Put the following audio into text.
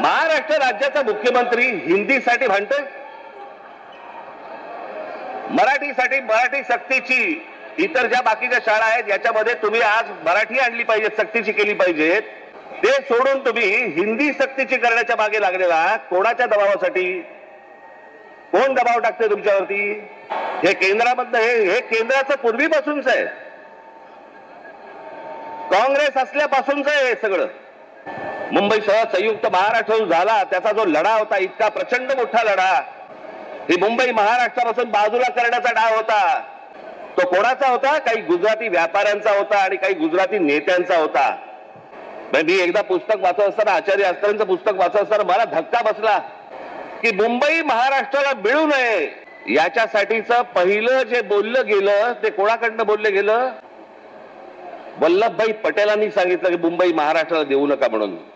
महाराष्ट्र राज्याचा मुख्यमंत्री हिंदीसाठी भांडतोय? मराठीसाठी मराठी सक्तीची इतर ज्या बाकीच्या शाळा आहेत याच्यामध्ये तुम्ही आज मराठी आणली पाहिजे सक्तीची केली पाहिजेत. ते सोडून तुम्ही हिंदी सक्तीची करण्याच्या मागे लागलेला कोणाच्या दबावासाठी? कोण दबाव टाकते तुमच्यावरती? हे केंद्रामधलं हे हे केंद्राचं पूर्वीपासूनच आहे. काँग्रेस असल्यापासूनच आहे हे सगळं. मुंबईसह संयुक्त महाराष्ट्र जो झाला. त्याचा जो लढा होता इतका प्रचंड मोठा लढा. ही मुंबई महाराष्ट्रापासून बाजूला करण्याचा डाव होता. तो कोणाचा होता? काही गुजराती व्यापाऱ्यांचा होता आणि काही गुजराती नेत्यांचा होता. म्हणजे मी एकदा पुस्तक वाचत असताना आचार्य अस्त्रांचं पुस्तक वाचत असताना मला धक्का बसला की मुंबई महाराष्ट्राला मिळू नये. याच्यासाठीच पहिलं जे बोललं गेलं ते कोणाकडनं बोललं गेलं? वल्लभभाई पटेलांनी सांगितलं की मुंबई महाराष्ट्राला देऊ नका म्हणून.